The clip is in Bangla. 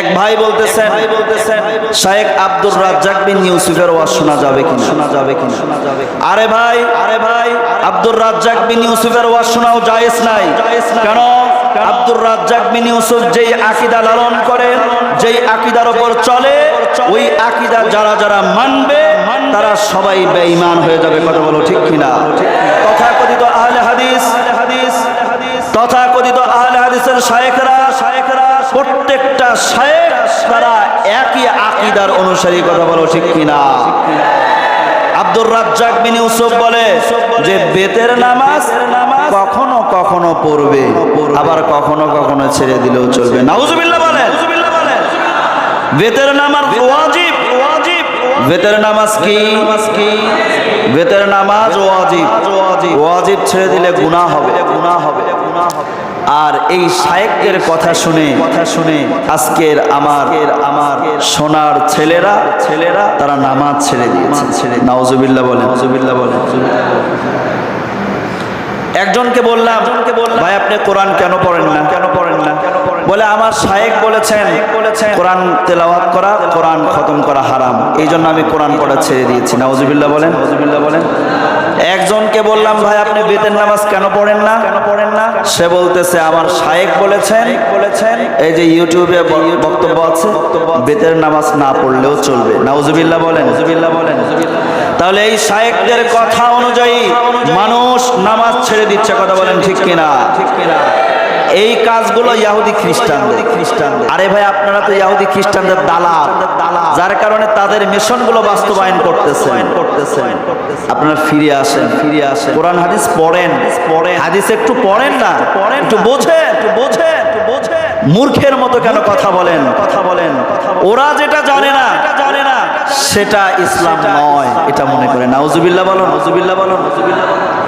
এক ভাই বলতেছেন ভাই বলতেছেন শায়েখ আব্দুর রাজ্জাক বিন ইউসুফের ওয়াজ শোনা যাবে কি শোনা যাবে কি শোনা যাবে আরে ভাই আরে ভাই আব্দুর রাজ্জাক বিন ইউসুফের ওয়াজ শোনাও জায়েজ নাই। কেন? আব্দুর রাজ্জাক বিন ইউসুফ যেই আকীদা লালন করে যেই আকীদার উপর চলে ওই আকীদা যারা যারা মানবে তারা সবাই বেঈমান হয়ে যাবে। কথা বলো ঠিক কিনা? তথাকথিত প্রত্যেকটা শায়েখ তারা একই আকিদার অনুসারী, কথা বলো ঠিক কিনা? আব্দুর রাজ্জাক বিন ইউসুফ বলে যে বেতের নামাজ কখনো কখনো পড়বে, আবার কখনো কখনো ছেড়ে দিলেও চলবে। নাউজুবিল্লাহ বলেন। বেতের নামাজ ওয়াজিব। বেতের নামাজ কি? বেতের নামাজ ওয়াজিব। ওয়াজিব। ছেড়ে দিলে গুনাহ হবে। গুনাহ হবে আর এই শায়েকদের কথা শুনে কথা শুনে আজকের আমার আমার সোনার ছেলেরা ছেলেরা তারা নামাজ ছেড়ে দিয়েছে। ছেড়ে নাউজুবিল্লাহ বলে নাউজুবিল্লাহ বলে একজনকে বললাম ভাই আপনি কোরআন কেন পড়েন না? কেন পড়েন বলে আমার শায়েক বলেছেন, কোরআন তেলাওয়াত করা, কোরআন খতম করা হারাম। এই জন্য আমি কোরআন পড়া ছেড়ে দিয়েছি। নাউজুবিল্লাহ বলেন। নাউজুবিল্লাহ বলেন একজনকে বললাম, ভাই, আপনি বেতের নামাজ কেন পড়েন না? কেন পড়েন না সে বলতেছে, আমার শায়েক বলেছেন বলেছেন এই যে ইউটিউবে বক্তব্য আছে, বেতের নামাজ না পড়লেও চলবে। নাউজুবিল্লাহ বলেন। নাউজুবিল্লাহ বলেন তাহলে এই শায়েকদের কথা অনুযায়ী মানুষ নামাজ ছেড়ে দিচ্ছে, কথা বলেন ঠিক কিনা ঠিক কিনা? এই কাজগুলো ইয়াহুদি খ্রিস্টানদের। খ্রিস্টান আরে ভাই, আপনারা তো ইয়াহুদি খ্রিস্টানদের দালাল। যার কারণে তাদের মিশনগুলো বাস্তবায়ন করতেছেন। করতেছেন আপনারা ফিরে আসেন। ফিরে আসেন কোরআন হাদিস পড়েন। পড়েন হাদিস একটু পড়েন না। পড়েন একটু বোঝেন। একটু বোঝেন একটু বোঝেন মূর্খের মতো কেন কথা বলেন? কথা বলেন ওরা যেটা জানে না জানে না সেটা ইসলাম নয়। এটা মনে করে। নাউজুবিল্লাহ বলো নাউজুবিল্লাহ বলো নাউজুবিল্লাহ বলো